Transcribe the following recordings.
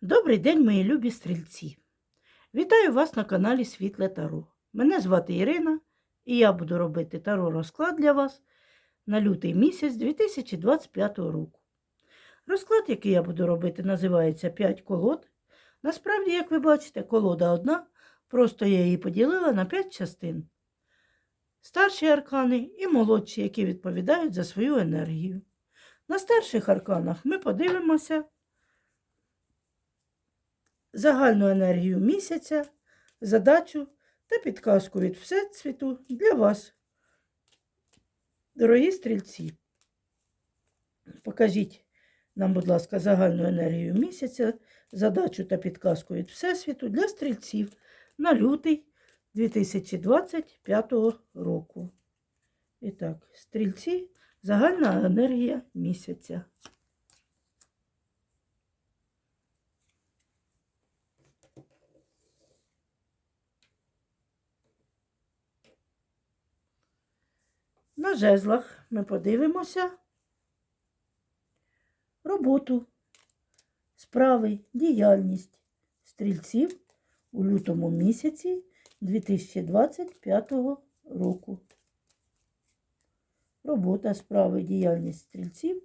Добрий день, мої любі стрільці! Вітаю вас на каналі Світле Таро. Мене звати Ірина, і я буду робити таро розклад для вас на лютий місяць 2025 року. Розклад, який я буду робити, називається 5 колод. Насправді, як ви бачите, колода одна, просто я її поділила на 5 частин. Старші аркани і молодші, які відповідають за свою енергію. На старших арканах ми подивимося загальну енергію місяця, задачу та підказку від Всесвіту для вас. Дорогі стрільці, покажіть нам, будь ласка, загальну енергію місяця, задачу та підказку від Всесвіту для стрільців на лютий 2025 року. І так, стрільці, загальна енергія місяця. На жезлах ми подивимося роботу, справи, діяльність стрільців у лютому місяці 2025 року. Робота, справи, діяльність стрільців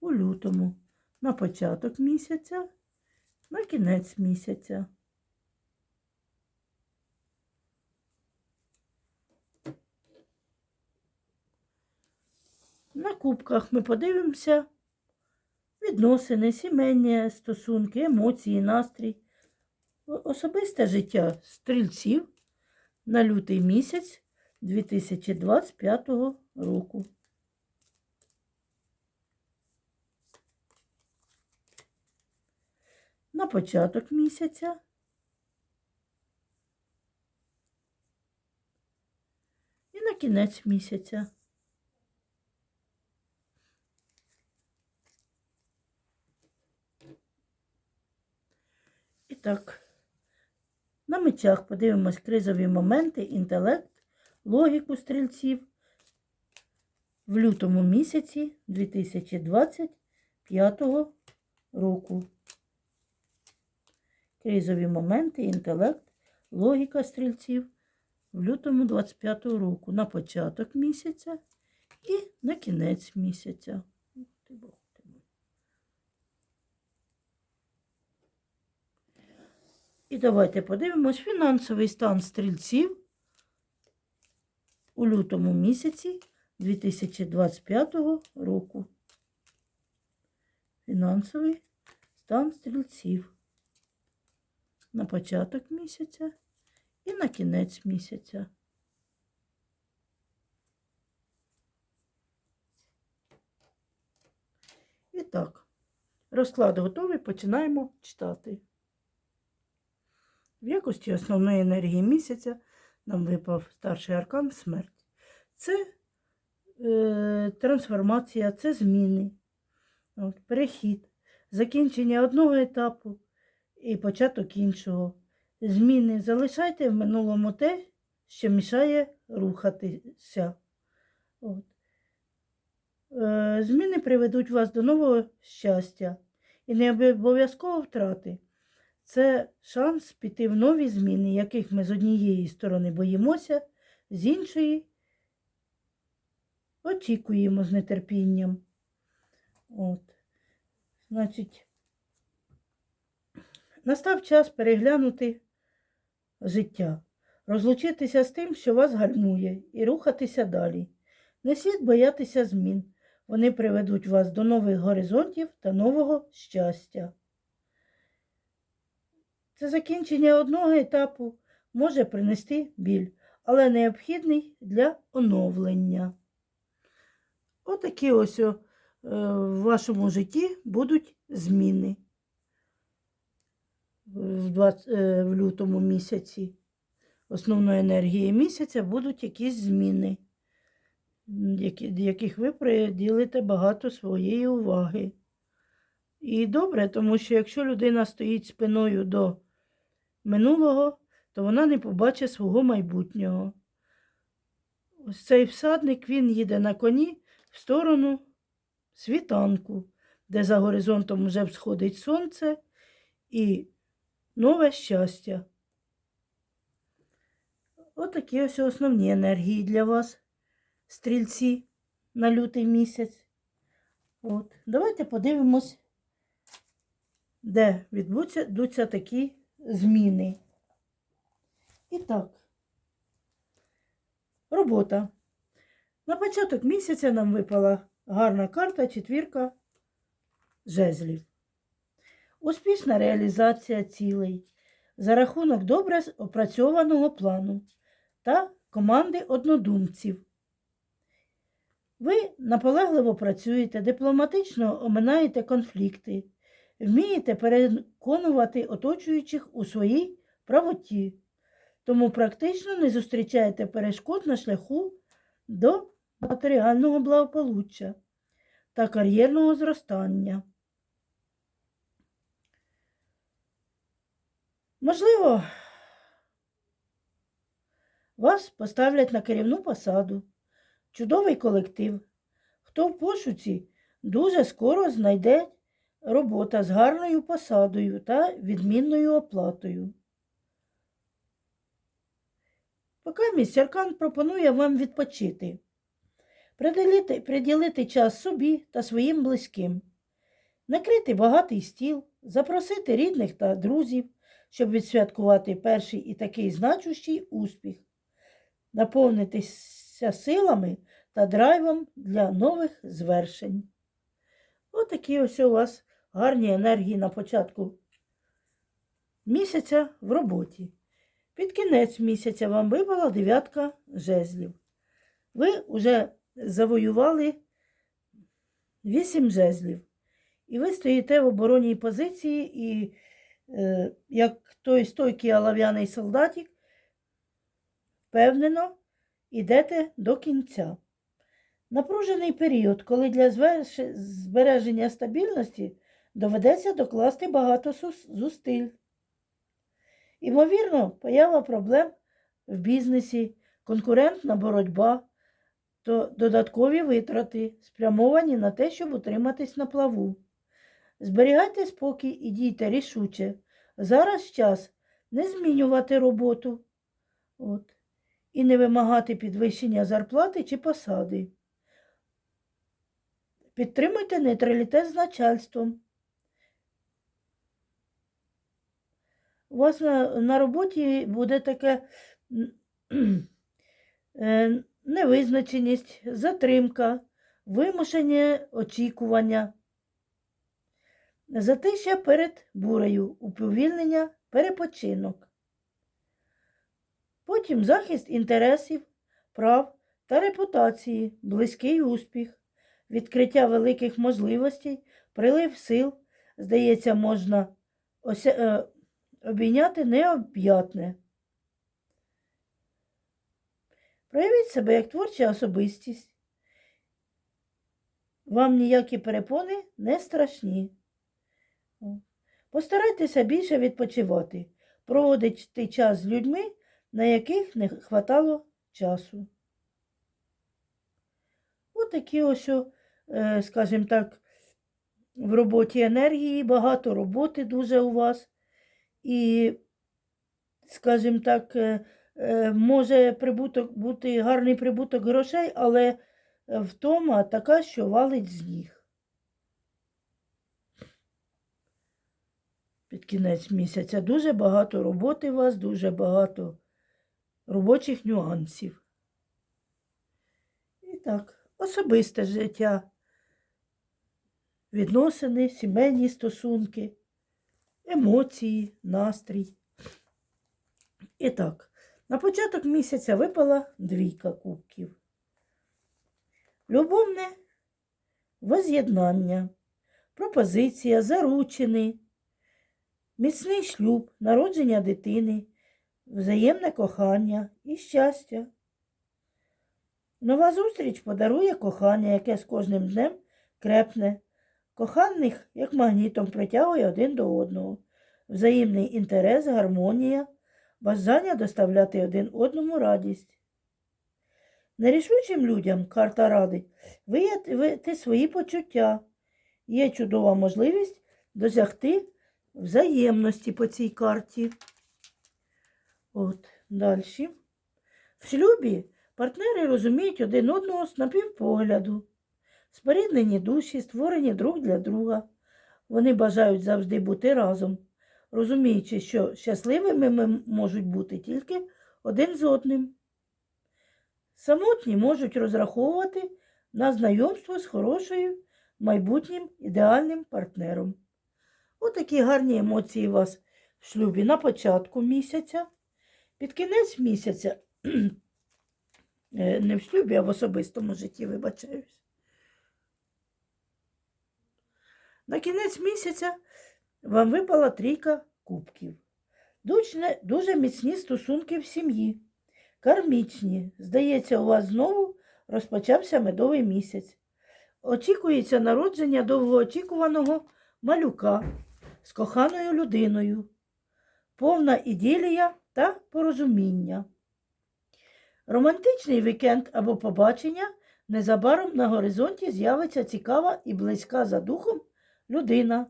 у лютому на початок місяця, на кінець місяця. На кубках ми подивимося відносини, сімейні стосунки, емоції, настрій, особисте життя стрільців на лютий місяць 2025 року. На початок місяця і на кінець місяця. Так, на мечах подивимось кризові моменти, інтелект, логіку стрільців. В лютому місяці 2025 року. Кризові моменти, інтелект, логіка стрільців. В лютому 25 року. На початок місяця і на кінець місяця. І давайте подивимось фінансовий стан стрільців у лютому місяці 2025 року. Фінансовий стан стрільців на початок місяця і на кінець місяця. І так, розклад готовий, починаємо читати. В якості основної енергії місяця нам випав старший аркан смерть. Це е, трансформація, це зміни, от, перехід, закінчення одного етапу і початок іншого. Зміни. Залишайте в минулому те, що мішає рухатися. От. Е, зміни приведуть вас до нового щастя і не обов'язково втрати. Це шанс піти в нові зміни, яких ми з однієї сторони боїмося, з іншої очікуємо з нетерпінням. От. Значить, настав час переглянути життя, розлучитися з тим, що вас гальмує, і рухатися далі. Не слід боятися змін. Вони приведуть вас до нових горизонтів та нового щастя. Це закінчення одного етапу може принести біль, але необхідний для оновлення. Отакі ось о, е, в вашому житті будуть зміни в, 20, е, в лютому місяці. Основної енергії місяця будуть якісь зміни, яких ви приділите багато своєї уваги. І добре, тому що якщо людина стоїть спиною до минулого, то вона не побачить свого майбутнього. Ось цей всадник він їде на коні в сторону світанку, де за горизонтом вже всходить сонце, і нове щастя. Отакі ось основні енергії для вас, стрільці, на лютий місяць. От. Давайте подивимось, де відбудуться такі зміни. І так, робота. На початок місяця нам випала гарна карта, четвірка жезлів. Успішна реалізація цілей за рахунок добре опрацьованого плану та команди однодумців. Ви наполегливо працюєте, дипломатично оминаєте конфлікти, вмієте переконувати оточуючих у своїй правоті, тому практично не зустрічаєте перешкод на шляху до матеріального благополуччя та кар'єрного зростання. Можливо, вас поставлять на керівну посаду, чудовий колектив. Хто в пошуці дуже скоро знайде робота з гарною посадою та відмінною оплатою. Поки містеркан пропонує вам відпочити, приділити, приділити час собі та своїм близьким, накрити багатий стіл, запросити рідних та друзів, щоб відсвяткувати перший і такий значущий успіх, наповнитися силами та драйвом для нових звершень. Отакі ось у вас гарні енергії на початку місяця в роботі. Під кінець місяця вам випала дев'ятка жезлів. Ви вже завоювали вісім жезлів. І ви стоїте в оборонній позиції, і е, як той стойкий олов'яний солдатик, впевнено йдете до кінця. Напружений період, коли для збереження стабільності доведеться докласти багато зусиль. Імовірно, поява проблем в бізнесі, конкурентна боротьба, то додаткові витрати, спрямовані на те, щоб утриматись на плаву. Зберігайте спокій і дійте рішуче. Зараз час не змінювати роботу От. і не вимагати підвищення зарплати чи посади. Підтримуйте нейтралітет з начальством. У вас на, на роботі буде таке е, невизначеність, затримка, вимушені очікування. Затища перед бурею, уповільнення, перепочинок. Потім захист інтересів, прав та репутації, близький успіх, відкриття великих можливостей, прилив сил, здається, можна ося, е, обійняти необ'ятне. Проявіть себе як творча особистість. Вам ніякі перепони не страшні. Постарайтеся більше відпочивати, проводити час з людьми, на яких не хватало часу. Отакі ось, е, скажімо так, в роботі енергії, багато роботи дуже у вас. І, скажімо так, е, е, може прибуток бути гарний прибуток грошей, але втома така, що валить з ніг. Під кінець місяця дуже багато роботи у вас, дуже багато робочих нюансів. І так, особисте життя, відносини, сімейні стосунки, емоції, настрій. І так, на початок місяця випала двійка кубків. Любовне воз'єднання, пропозиція, заручини, міцний шлюб, народження дитини, взаємне кохання і щастя. Нова зустріч подарує кохання, яке з кожним днем крепне. Коханих, як магнітом, притягує один до одного. Взаємний інтерес, гармонія, бажання доставляти один одному радість. Нерішучим людям карта радить виявити свої почуття. Є чудова можливість досягти взаємності по цій карті. От, далі. В шлюбі партнери розуміють один одного з напівпогляду. Споріднені душі, створені друг для друга. Вони бажають завжди бути разом, розуміючи, що щасливими ми можуть бути тільки один з одним. Самотні можуть розраховувати на знайомство з хорошою майбутнім ідеальним партнером. Отакі гарні емоції у вас в шлюбі на початку місяця. Під кінець місяця, е, не в шлюбі, а в особистому житті, вибачаюсь. На кінець місяця вам випала трійка кубків. Дуже, дуже міцні стосунки в сім'ї. Кармічні. Здається, у вас знову розпочався медовий місяць. Очікується народження довгоочікуваного малюка з коханою людиною, повна іділія та порозуміння. Романтичний вікенд або побачення незабаром на горизонті з'явиться цікава і близька за духом людина,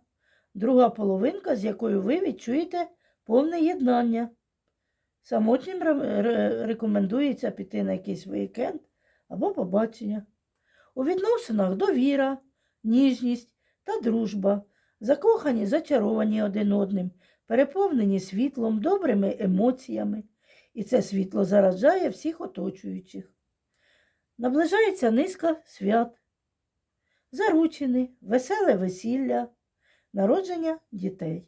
друга половинка, з якою ви відчуєте повне єднання. Самотнім ре- ре- рекомендується піти на якийсь вікенд або побачення. У відносинах довіра, ніжність та дружба, закохані, зачаровані один одним, переповнені світлом, добрими емоціями, і це світло заражає всіх оточуючих. Наближається низка свят, заручини, веселе весілля, народження дітей.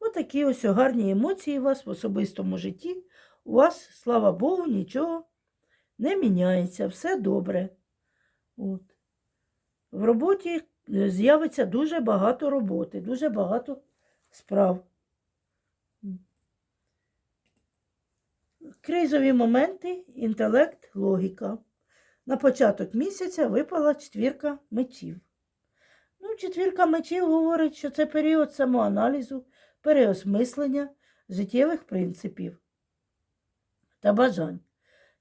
Отакі ось гарні емоції у вас в особистому житті. У вас, слава Богу, нічого не міняється, все добре. От. В роботі е, з'явиться дуже багато роботи, дуже багато справ. Кризові моменти, інтелект, логіка. На початок місяця випала четвірка мечів. Ну, четвірка мечів говорить, що це період самоаналізу, переосмислення життєвих принципів та бажань.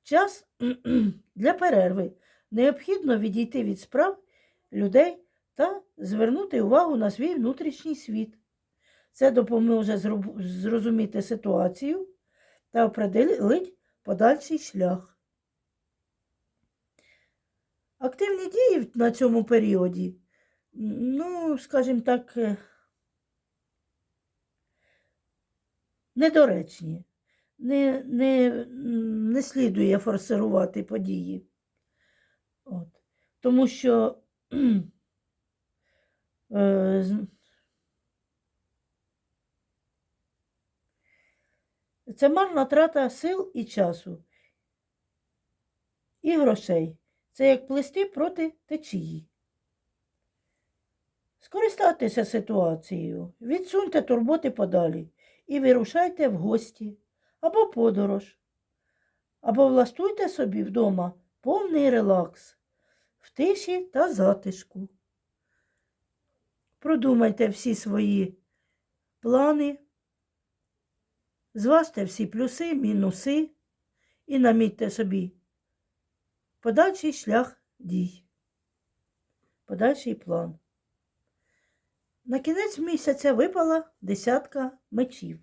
Час для перерви. Необхідно відійти від справ людей та звернути увагу на свій внутрішній світ. Це допоможе зрозуміти ситуацію та определити подальший шлях. Активні дії на цьому періоді, ну, скажімо так, е, недоречні. Не, не, не слідує форсирувати події. От. Тому що е, це марна трата сил і часу, і грошей. Це як плисти проти течії. Скористайтеся ситуацією, відсуньте турботи подалі і вирушайте в гості або подорож, або влаштуйте собі вдома повний релакс в тиші та затишку. Продумайте всі свої плани, зважте всі плюси, мінуси і намітьте собі подальший шлях дій, подальший план. На кінець місяця випала десятка мечів.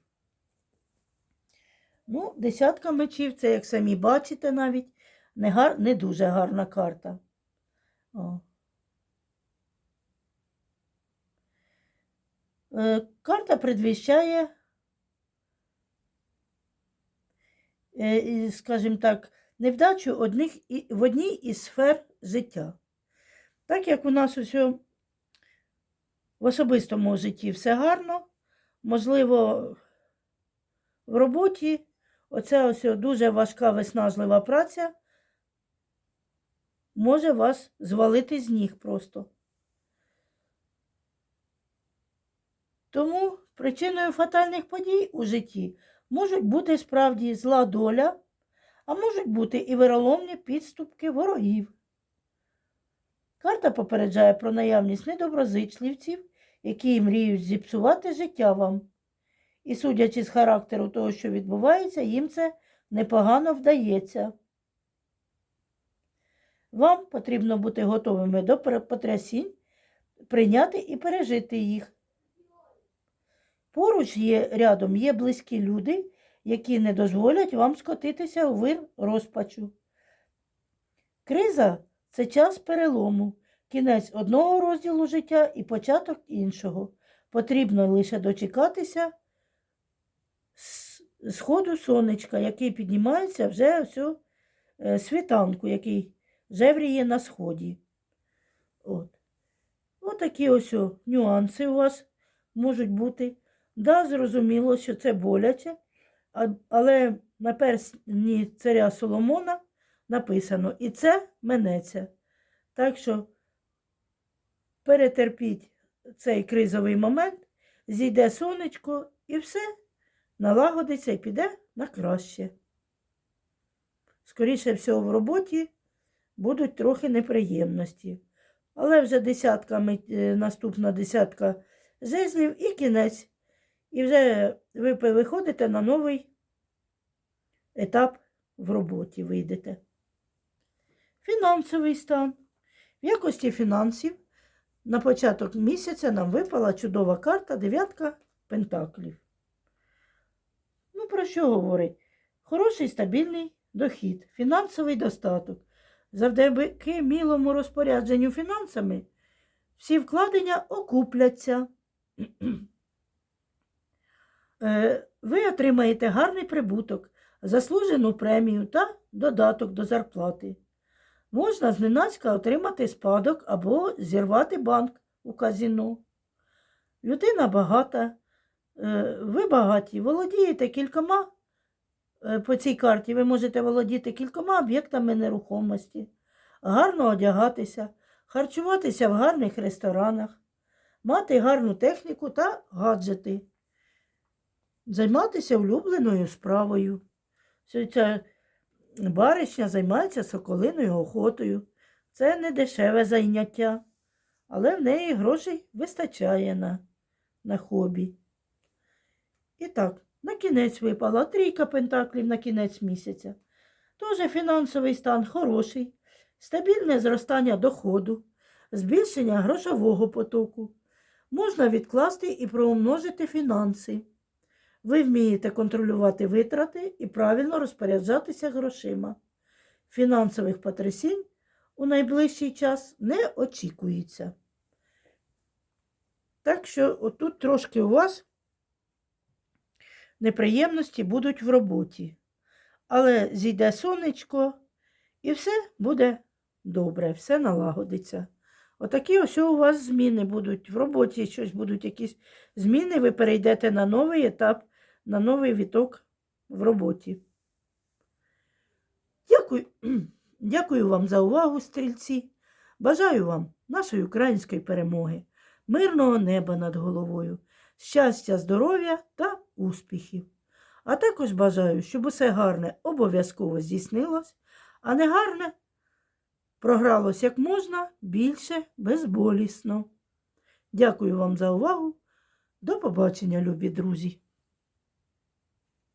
Ну, десятка мечів, це, як самі бачите, навіть не, гар... не дуже гарна карта. О. Е, карта предвіщає, е, скажімо так, невдачу одних в одній із сфер життя. Так як у нас усе в особистому житті все гарно, можливо, в роботі оця ось дуже важка виснажлива праця може вас звалити з ніг просто. Тому причиною фатальних подій у житті можуть бути справді зла доля, а можуть бути і вироломні підступки ворогів. Карта попереджає про наявність недоброзичливців, які мріють зіпсувати життя вам. І, судячи з характеру того, що відбувається, їм це непогано вдається. Вам потрібно бути готовими до потрясінь, прийняти і пережити їх. Поруч є рядом є близькі люди, які не дозволять вам скотитися у вир розпачу. Криза це час перелому, кінець одного розділу життя і початок іншого. Потрібно лише дочекатися сходу сонечка, який піднімається вже всю е, світанку, який жевріє на сході. От. Отакі ось нюанси у вас можуть бути. Да, зрозуміло, що це боляче, але на персні царя Соломона написано і це минеться. Так що перетерпіть цей кризовий момент, зійде сонечко і все налагодиться і піде на краще. Скоріше всього, в роботі будуть трохи неприємності. Але вже десятка, е, наступна десятка жезлів і кінець. І вже ви виходите на новий етап в роботі, вийдете. Фінансовий стан. В якості фінансів на початок місяця нам випала чудова карта дев'ятка пентаклів. Ну, про що говорить? Хороший стабільний дохід, фінансовий достаток. Завдяки мілому розпорядженню фінансами всі вкладення окупляться. Е, Ви отримаєте гарний прибуток, заслужену премію та додаток до зарплати. Можна зненацька отримати спадок або зірвати банк у казіно. Людина багата, е, ви багаті, володієте кількома. е, По цій карті ви можете володіти кількома об'єктами нерухомості, гарно одягатися, харчуватися в гарних ресторанах, мати гарну техніку та гаджети, займатися улюбленою справою. Ця баришня займається соколиною охотою. Це не дешеве зайняття, але в неї грошей вистачає на, на хобі. І так, на кінець випала трійка пентаклів на кінець місяця. Тоже фінансовий стан хороший, стабільне зростання доходу, збільшення грошового потоку. Можна відкласти і проумножити фінанси. Ви вмієте контролювати витрати і правильно розпоряджатися грошима. Фінансових потрясінь у найближчий час не очікується. Так що отут трошки у вас неприємності будуть в роботі. Але зійде сонечко, і все буде добре, все налагодиться. Отакі ось у вас зміни будуть. В роботі щось будуть якісь зміни, ви перейдете на новий етап, на новий віток в роботі. Дякую, Дякую вам за увагу, стрільці. Бажаю вам нашої української перемоги, мирного неба над головою, щастя, здоров'я та успіхів. А також бажаю, щоб усе гарне обов'язково здійснилось, а не гарне програлось як можна більше безболісно. Дякую вам за увагу. До побачення, любі друзі!